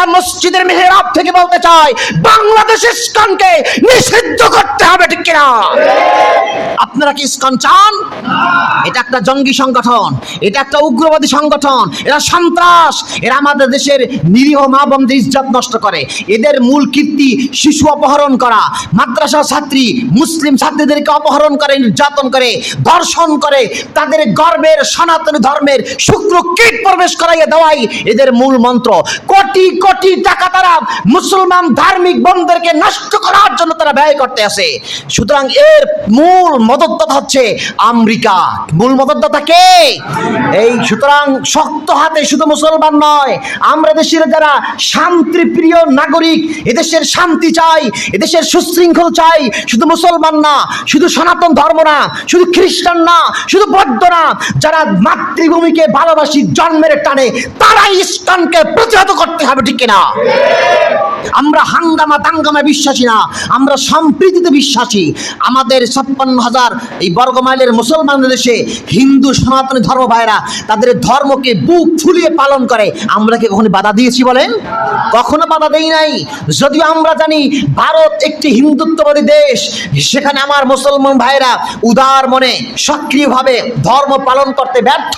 আমরা মসজিদের মেহরাব থেকে বলতে চাই বাংলাদেশ ইস্কনকে নিষিদ্ধ করতে হবে ঠিক কিনা? আপনারা কি ইস্কন চান? এটা একটা জঙ্গি সংগঠন, এটা একটা উগ্রবাদী সংগঠন, এরা সন্ত্রাস, এরা আমাদের দেশের নিরীহ মা বোনদের ইজ্জত নষ্ট করে। এদের মূল কীর্তি শিশু অপহরণ করা মাদ্রাসা ছাত্রী, মুসলিম ছাত্রীদেরকে অপহরণ করে, নির্যাতন করে, ধর্ষণ করে, তাদের গর্বের সনাতন ধর্মের শুক্র কীট প্রবেশ করাইয়ে দেওয়াই এদের মূল মন্ত্র। কোটি কোটি টাকা তারা মুসলমান ধার্মিক বোনদেরকে নষ্ট করার জন্য তারা ব্যয় করতে আসে। সুতরাং এর মূল মদতদাতা হচ্ছে আমেরিকা। মূল মদতদাতা কে? এই সুতরাং শক্ত হাতে শুধু মুসলমান নয়, আমরা দেশের যারা শান্তিপ্রিয় নাগরিক, এদেশের শান্তি চাই, এদেশের সুশৃঙ্খল চাই, শুধু মুসলমান না, শুধু সনাতন ধর্ম না, শুধু খ্রিস্টান না, শুধু বৌদ্ধ না, যারা মাতৃভূমিকে ভালোবাসি, জন্মের টানে তারা ইস্কনকে প্রতিহত করতে হবে, ঠিক কিনা? আমরা হাঙ্গামা দাঙ্গামা বিশ্বাসী না। আমরা সম্প্রীতিতে বিশ্বাসী। আমাদের ছাপ্পান্ন হাজার এই বর্গমাইলের মুসলমানদের দেশে হিন্দু সনাতনী ধর্ম ভাইরা তাদের ধর্মকে বুক ফুলিয়ে পালন করে। আমরা কি কখনো বাধা দিয়েছি বলেন? কখনো বাধা দেই নাই। যদিও আমরা জানি ভারত একটি হিন্দুত্ববাদী দেশ, সেখানে আমার মুসলমান ভাইরা উদার মনে সক্রিয়ভাবে ধর্ম পালন করতে ব্যর্থ।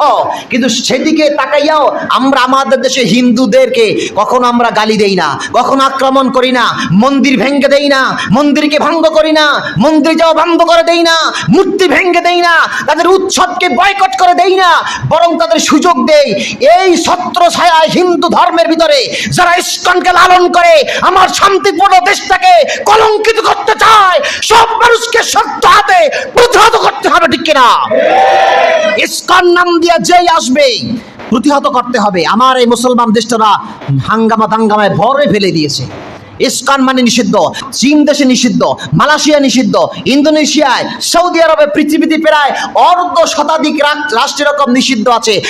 কিন্তু সেদিকে তাকাইয়াও আমরা আমাদের দেশে হিন্দুদেরকে কখনো আমরা গালি দেই না, কখনো আক্রমণ করি না। মন্দির ভেঙ্গে দেই না, মন্দিরকে ভঙ্গ করি না, মন্দির যাওয়া বন্ধ করে দেই না, মূর্তি ভেঙ্গে দেই না, তাদের উৎসবকে বয়কট করে দেই না, বরং তাদের সুযোগ দেই। এই ছত্র ছায়ায় হিন্দু ধর্মের ভিতরে যারা ইস্কনকে লালন করে, আমার শান্তিপূর্ণ দেশটাকে কলঙ্কিত করতে চায়, সব মানুষকে শক্ত হাতে প্রতিহত করতে হবে, ঠিক কিনা? ইস্কন নাম দিয়া যেই আসবে, প্রতিহত করতে হবে। আমার এই মুসলমান দেশটা হাঙ্গামা দাঙ্গামায় ভরে ফেলে দিয়েছে। ইস্কন মানে নিষিদ্ধ, চীন দেশে নিষিদ্ধ, মালয়েশিয়া নিষিদ্ধ, ইন্দোনেশিয়ায়, সৌদি আরবে পৃথিবীতে প্রায় অর্ধ শতাধিক রাষ্ট্র- রাষ্ট্রের রকম নিষিদ্ধ আছে।